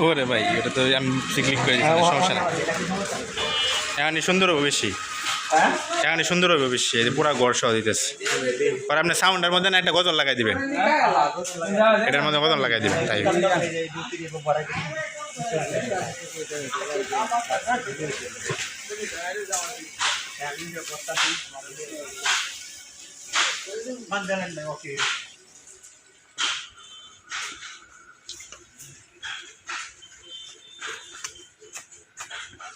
ওরে ভাই এটা তো আমি ক্লিক করে দিচ্ছি সমস্যা নেই। এখানে সুন্দর হবে বেশি। হ্যাঁ? এখানে সুন্দর হবে বেশি এই যে পুরা গড় সহ দিতেছে। পরে আপনি সাউন্ডের মধ্যে না একটা গজল লাগাই দিবেন? এটার মধ্যে গজল লাগাই দিবেন তাই। এমনিতে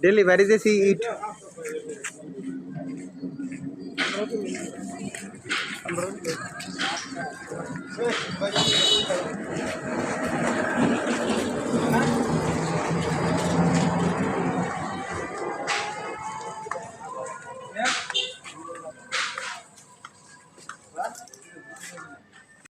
Daily, where is he eat? Ambrose.